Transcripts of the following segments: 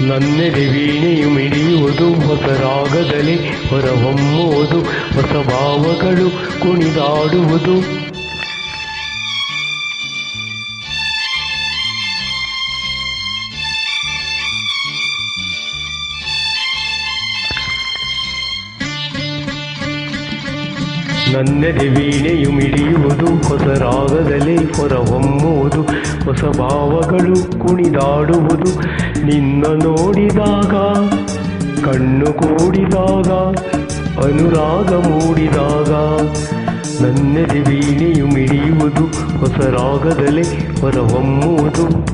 ನನ್ನೆದೆ ವೀಣೆಯು ಮಿಡಿಯುವುದು ಹೊಸ ರಾಗದಲ್ಲಿ ಹೊರಹೊಮ್ಮುವುದು ಹೊಸ ಭಾವಗಳು ಕುಣಿದಾಡುವುದು. ನನ್ನೆದೆ ವೀಣೆಯು ಮಿಡಿಯುವುದು, ಹೊಸ ರಾಗದಲ್ಲಿ ಹೊರಹೊಮ್ಮುವುದು ಹೊಸ ಭಾವಗಳು ಕುಣಿದಾಡುವುದು. ನಿನ್ನ ನೋಡಿದಾಗ, ಕಣ್ಣು ಕೂಡಿದಾಗ, ಅನುರಾಗ ಮೂಡಿದಾಗ. ನನ್ನೆದೆ ವೀಣೆಯು ಮಿಡಿಯುವುದು, ಹೊಸ ರಾಗದಲ್ಲಿ ಹೊರಹೊಮ್ಮುವುದು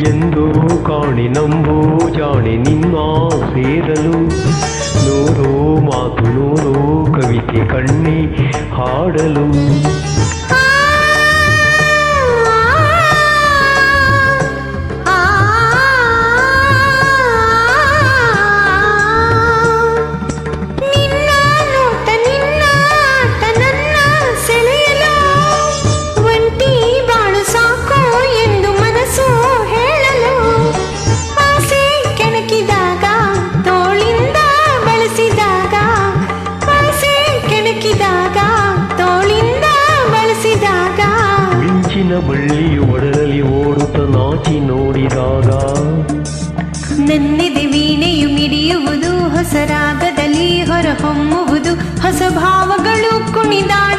ಎಂದು ಕಾಣಿ ನಂಬೋ ಜಾಣೆ ನಿನ್ನ ಸೇರಲು. ನೂರು ಮಾತು ನೂರು ಕವಿತೆ ಕಣ್ಣಿ ಹಾಡಲು. ಕೆಣಕಿದಾಗ ತೋಳಿಂದ ಬಳಸಿದಾಗ. ಮಿಂಚಿನ ಬಳ್ಳಿಯು ಒಡಲಲ್ಲಿ ಓಡುತ್ತ ನಾಚಿ ನೋಡಿದಾಗ. ನನ್ನಿದೆ ವೀಣೆಯು ಮಿಡಿಯುವುದು ಹೊಸ ರಾಗದಲ್ಲಿ ಹೊರಹೊಮ್ಮುವುದು ಹೊಸ ಭಾವಗಳು ಕುಣಿದಾಡುವುದು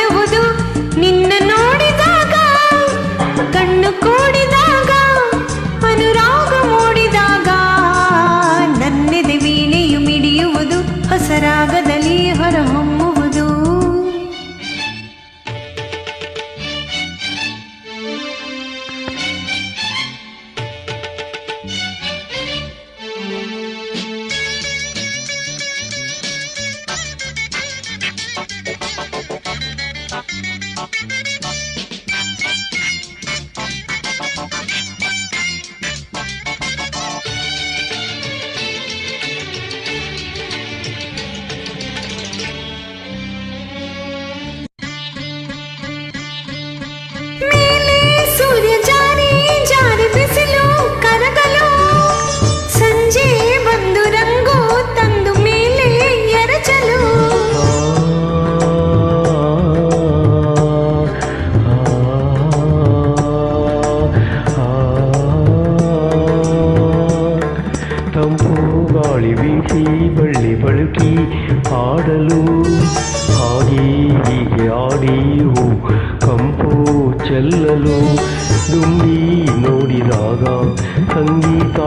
ಸಂಗೀತ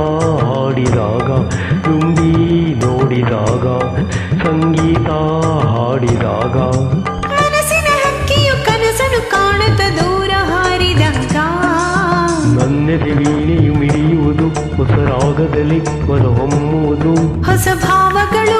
ಹಾಡಿದಾಗ ತುಂಬಿ ನೋಡಿದಾಗ ಸಂಗೀತ ಹಾಡಿದಾಗ. ಮನಸ್ಸಿನ ಹಕ್ಕಿಯು ಕನಸನು ಕಾಣುತ್ತ ದೂರ ಹಾರಿದಾಗ ನನ್ನೆದೆ ವೀಣೆಯು ಮಿಡಿಯುವುದು ಹೊಸ ರಾಗದಲ್ಲಿ ಹೊರಹೊಮ್ಮುವುದು ಹೊಸ ಭಾವಗಳು